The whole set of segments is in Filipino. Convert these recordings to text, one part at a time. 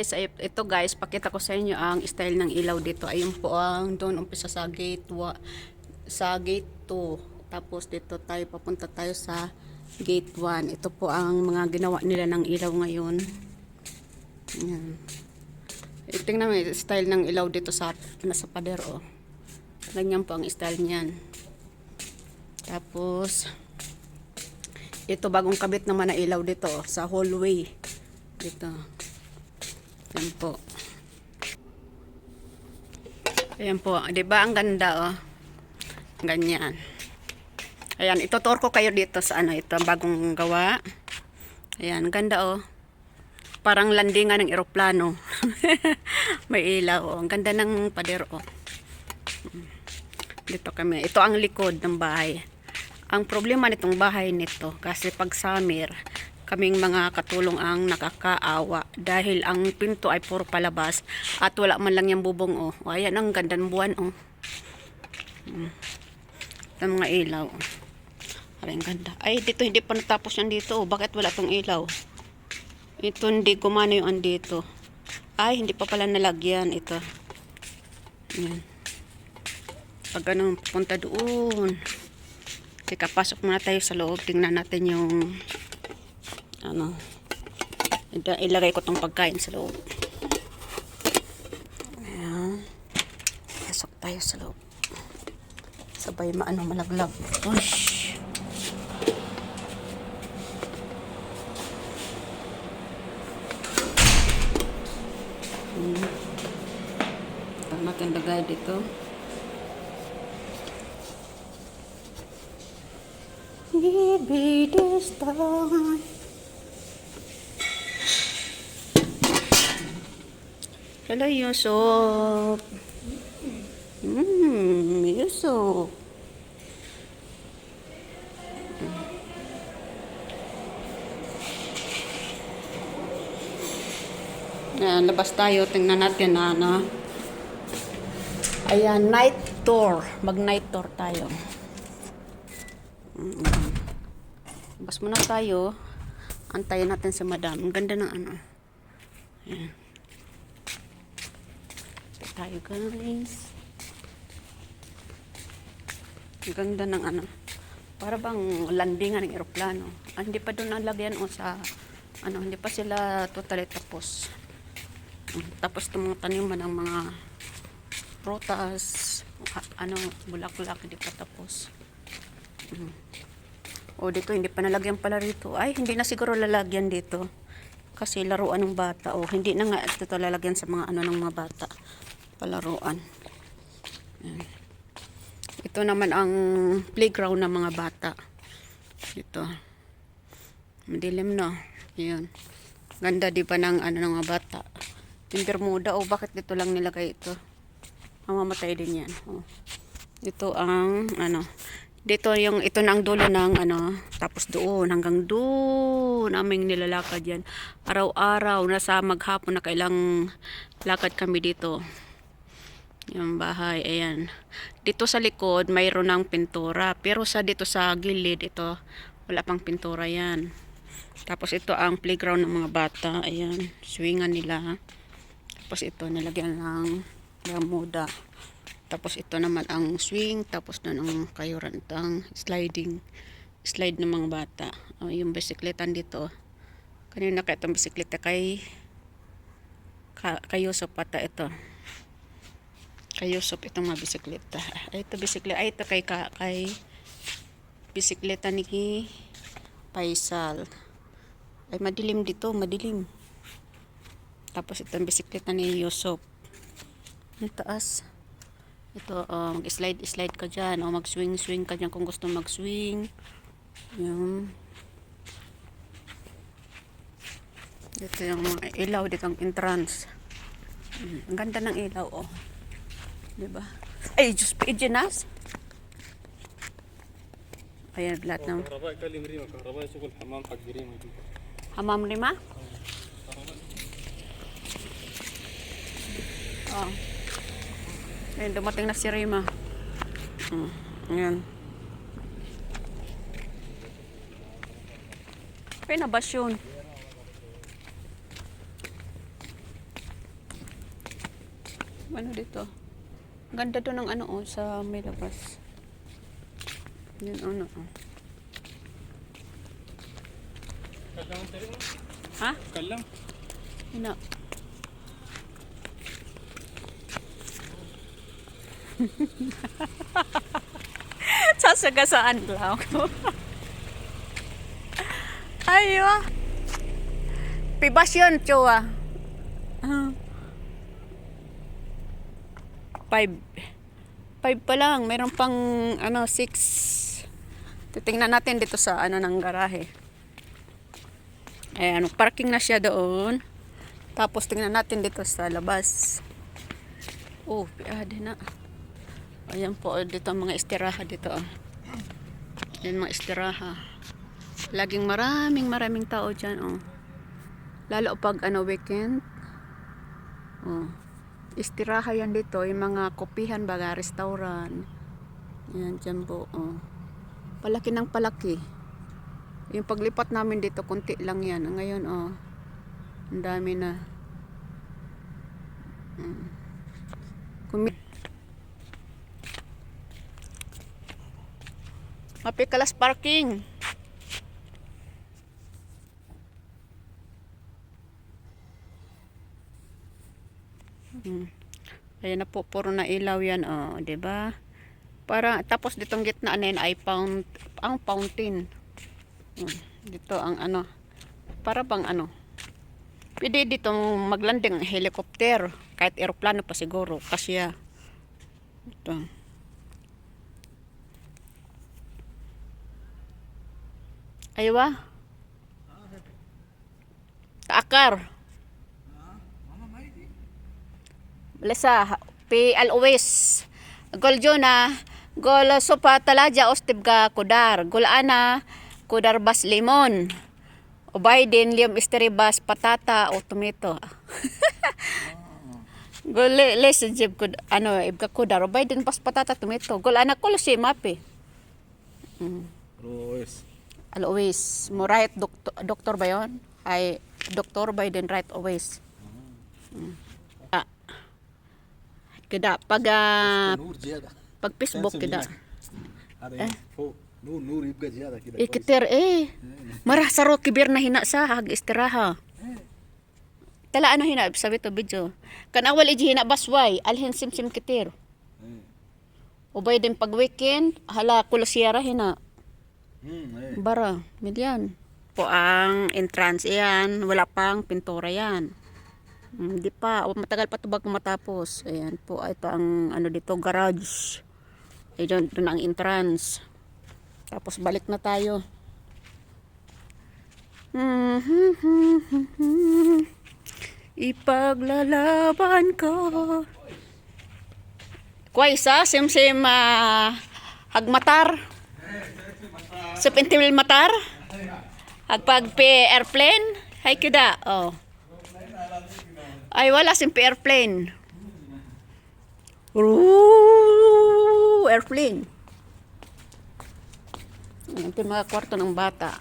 guys, ito guys, pakita ko sa inyo ang style ng ilaw dito. Ayun po ang doon umpisa sa gate wa, sa gate 2. Tapos dito tayo papunta tayo sa gate 1. Ito po ang mga ginawa nila ng ilaw ngayon. Ayan. Eh, Tingnan mo style ng ilaw dito sa nasa pader oh. Ganyan po ang style niyan. Tapos ito bagong kabit naman na ilaw dito oh, sa hallway. Dito. Yan po. Ayan po. Di ba ang ganda oh. Ganyan. Ayan, itutur ko kayo dito sa ano, ito bagong gawa. Ayan, ganda oh. Parang landingan ng eroplano. May ilaw oh. Ang ganda ng pader oh. Dito kami. Ito ang likod ng bahay. Ang problema nitong bahay nito kasi pag summer, kaming mga katulong ang nakakaawa dahil ang pinto ay puro palabas at wala man lang yung bubong oh. O, ayan ang ganda ng buwan oh. Mm. Ang mga ilaw. Ay, ang ganda. Ay, dito hindi pa natapos yan dito. Oh. Bakit wala tong ilaw? Ito hindi gumana yung andito. Ay, hindi pa pala nalagyan ito. Yan. Pag ano, punta doon. Teka, pasok muna tayo sa loob. Tingnan natin yung ano. Ito, ilagay ko tong pagkain sa loob. Ayan. Pasok tayo sa loob. Sabay maano malaglag. Ush. Hmm. Ito natin lagay dito. Maybe this time. Hello, Yusuf. Mmm, Yusuf. Ayan, labas tayo. Tingnan natin na, ano. Ayan, night tour. Mag-night tour tayo. Mm. Labas muna tayo. Antayin natin si madam. Ang ganda ng ano. Ayan. Tayo guys. Ang ganda ng ano. Para bang landingan ng eroplano. Ah, hindi pa doon nalagyan o sa ano, hindi pa sila totally tapos. Mm, Tapos itong mga taniman ng mga prutas, ano, bulaklak, hindi pa tapos. Mm. O dito, hindi pa nalagyan pala rito. Ay, hindi na siguro lalagyan dito. Kasi laruan ng bata. O, hindi na nga ito lalagyan sa mga ano ng mga bata. Palaruan. Ito naman ang playground ng mga bata. Ito. Madilim na. Ayan. Ganda di ba ng ano ng mga bata. Yung Bermuda. O, bakit dito lang nilagay ito? Mamamatay din yan. O. Ito ang ano. Dito yung ito na ang dulo ng ano, tapos doon hanggang doon aming nilalakad yan. Araw-araw nasa maghapon na kailang lakad kami dito. Yung bahay, ayan. Dito sa likod mayroon ng pintura, pero sa dito sa gilid ito wala pang pintura yan. Tapos ito ang playground ng mga bata, ayan, swingan nila. Tapos ito nilagyan ng bermuda. Tapos ito naman ang swing, tapos doon ang kayuran ito ang sliding slide ng mga bata. O, yung bisikletan dito. Kanina kaya itong bisikleta kay ka, kay Yusuf pata ito. Kay Yusuf itong mga bisikleta. Ay, ito bisikleta. Ay, ito kay, ka, kay bisikleta ni Paisal. Ay, madilim dito, madilim. Tapos itong bisikleta ni Yusuf. Ang taas. Ito, uh, mag-slide, slide ka dyan. O mag-swing, swing ka dyan kung gusto mag-swing. Yung. Ito yung mga ilaw, dito ang entrance. Mm, Ang ganda ng ilaw, oh. Diba? Ay, Diyos, Pijinas. Ayan, lahat ng... Hamam rima? Oh. Ayan, dumating na si Rima. Hmm. Ayan. Pinabas yun. Ano dito? Ganda to ng ano oh, sa may labas. Yun ano oh. Kalang tayo. Oh. Ha? Kalang. Oh. Ano? Sasagasaan lang ako. Ayo. Pibas yun, Chua. Uh. Ah. 5 5 pa lang. Meron pang ano 6 titingnan natin dito sa ano ng garahe. Eh ano parking na siya doon. Tapos tingnan natin dito sa labas. Oh piade na. Ayan po dito ang mga istiraha dito oh. mga istiraha. Laging maraming maraming tao dyan oh. Lalo pag ano weekend. Oh. Istiraha yan dito. Yung mga kopihan baga, restaurant. Yan dyan po. Oh. Palaki ng palaki. Yung paglipat namin dito, konti lang yan. Ngayon, oh, ang dami na. Mm. Kumi- Mapikalas parking. Mm. Ayan na po, puro na ilaw yan, oh, 'di ba? Para tapos ditong gitna na yun ay pound, ang fountain. Mm, Dito ang ano, para bang ano, pwede dito maglanding ang helicopter, kahit eroplano pa siguro, kasya. Ito. Aywa. Taakar. Lesa, pi always. Gol na, gol sopa talaja ostib ka kudar. Gol ana, kudar bas limon. O Biden, liam bas patata o tomato. gol le, les jib kud ano ibka kudar. O Biden bas patata tomato. Gol ana ko si mapi. Roes. Always. Mo right doktor, doktor ba yon? Ay doktor Biden right always. Mm. Kada pag uh, pag Facebook kada. Eh. Nur nur ibga ziyada kida. Ikiter eh. Mara sarot kibir na hina sa hag istiraha. Tala ano hina sabi to video. Kan awal iji hina basway alhin simsim kitir. Ubay din pag weekend hala kulosiyara hina. Bara, milyan. Po ang entrance yan, wala pang pintura yan. Hindi pa. O, Matagal pa ito bago matapos. Ayan po. Ito ang ano dito, garage. Ayun, doon ang entrance. Tapos balik na tayo. Ipaglalaban ko. Kwaysa, sim-sim ah, hagmatar. Sa pintiwil matar? Agpag pe airplane? Hay kida, oh. Ay, wala sim pe airplane. Ooh, airplane. Ito yung mga kwarto ng bata.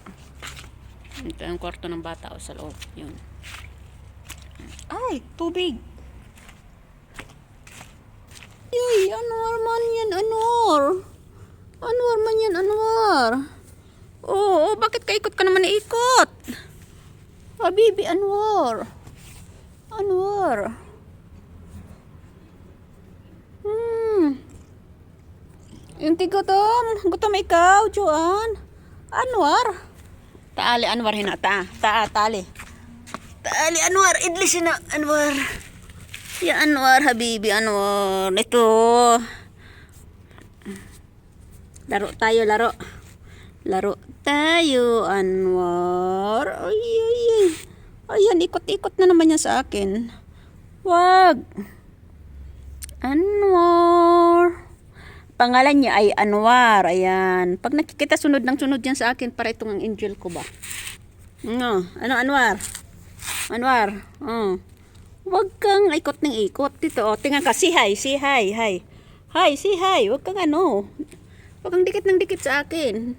Ito yung kwarto ng bata o sa loob. Yun. Ay, tubig. Ay, Anwar man yan, Anwar. Anwar man yan, Anwar. Oo, oh, bakit ka ikot ka naman ikot? Habibi, Anwar. Anwar. Hmm. Yung tigotom. Gutom ikaw, Joan. Anwar. Taali, Anwar, hinata. Ta, tali. Taali, Anwar. Idlis na, Anwar. Ya, Anwar, Habibi, Anwar. Ito. Laro tayo, laro. Laro tayo, Anwar. Ay, ay, ay. Ayan, ikot-ikot na naman yan sa akin. Wag. Anwar. Pangalan niya ay Anwar. Ayan. Pag nakikita sunod ng sunod yan sa akin, para itong ang angel ko ba? No. Ano, Anwar? Anwar. Oh. Huwag kang ikot ng ikot. Dito, oh. Tingnan ka. Si hi. Si hi. Hi. Hi. Si hi. Huwag kang ano. Huwag kang dikit ng dikit sa akin.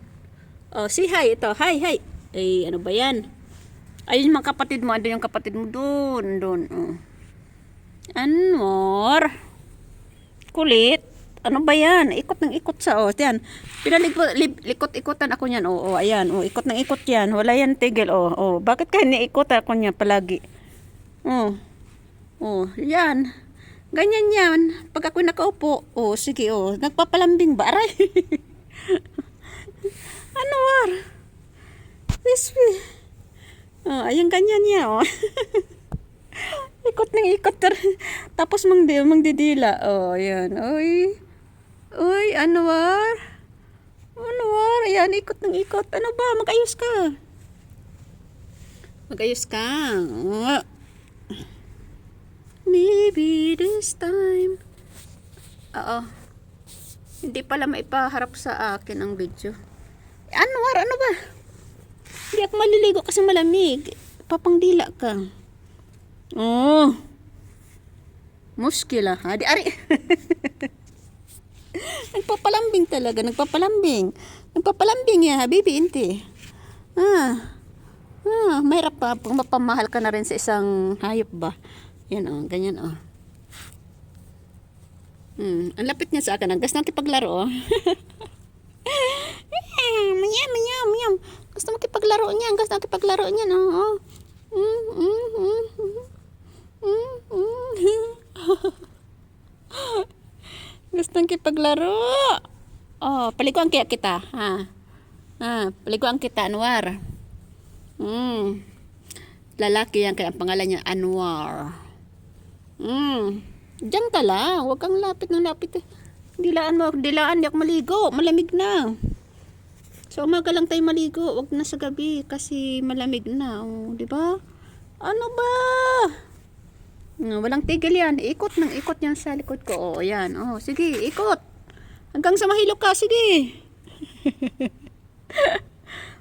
Oh, si hi. Ito. Hi, hi. Eh, ano ba yan? Ayun mga kapatid mo. Ano yung kapatid mo? Doon. Doon. Oh. Anwar. Kulit. Ano ba yan? Ikot ng ikot sa, oh. Yan. Pinalikot-ikotan ako niyan. Oh, oh, ayan. Oh, ikot ng ikot yan. Wala yan tigil. Oh, oh. Bakit kaya niikot ako niya palagi? Oh. Oh, yan. Ganyan yan. Pag ako nakaupo, oh, sige, oh. Nagpapalambing ba? Aray. ano, war? This way. Oh, ayan ganyan niya, oh. ikot ng ikot. Tapos mangdi, mangdidila. Oh, ayan. Uy. Uy, ano war? Ano war? Ayan, ikot ng ikot. Ano ba? Mag-ayos ka. Mag-ayos ka. Oh. Maybe this time. Oo. Hindi pala maipaharap sa akin ang video. Ano war? Ano ba? Hindi ako maliligo kasi malamig. Papangdila ka. Oh. Muskila. Ha? Di ari. nagpapalambing talaga. Nagpapalambing. Nagpapalambing ya, habibi, inti. Ah. Ah, mahirap pa. Pag mapamahal ka na rin sa isang hayop ba? Yan oh, ganyan oh. Hmm, ang lapit niya sa akin. Ang gas natin paglaro oh. Mayam, mayam, mayam. Gusto makipaglaro niya. Gusto makipaglaro niya. No? Oh. Mm, mm, mm, mm. Mm. Gusto makipaglaro. Oh, paliguan kaya kita. Ha? Ha, paliguan kita, Anwar. Mm. Lalaki yan kaya ang pangalan niya Anwar. Mm. Diyan ka lang. Huwag kang lapit ng lapit. eh. Dilaan mo. Dilaan. Di ako maligo. Malamig na. Sa umaga lang tayo maligo, wag na sa gabi kasi malamig na, oh, 'di ba? Ano ba? Mm, walang tigil 'yan. Ikot ng ikot 'yan sa likod ko. Oh, 'yan. Oh, sige, ikot. Hanggang sa mahilo ka, sige.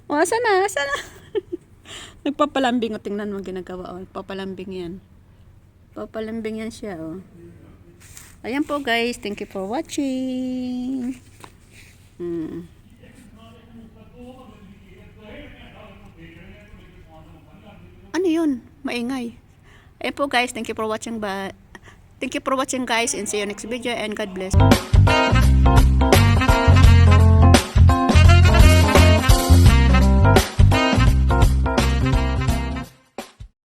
oh, asa na, asa na. Nagpapalambing, oh, tingnan mo ginagawa, oh. Nagpapalambing 'yan. Papalambing 'yan siya, oh. Ayan po guys, thank you for watching. Hmm. Ano yun? Maingay. Ayan po guys, thank you for watching ba Thank you for watching guys and see you next video and God bless.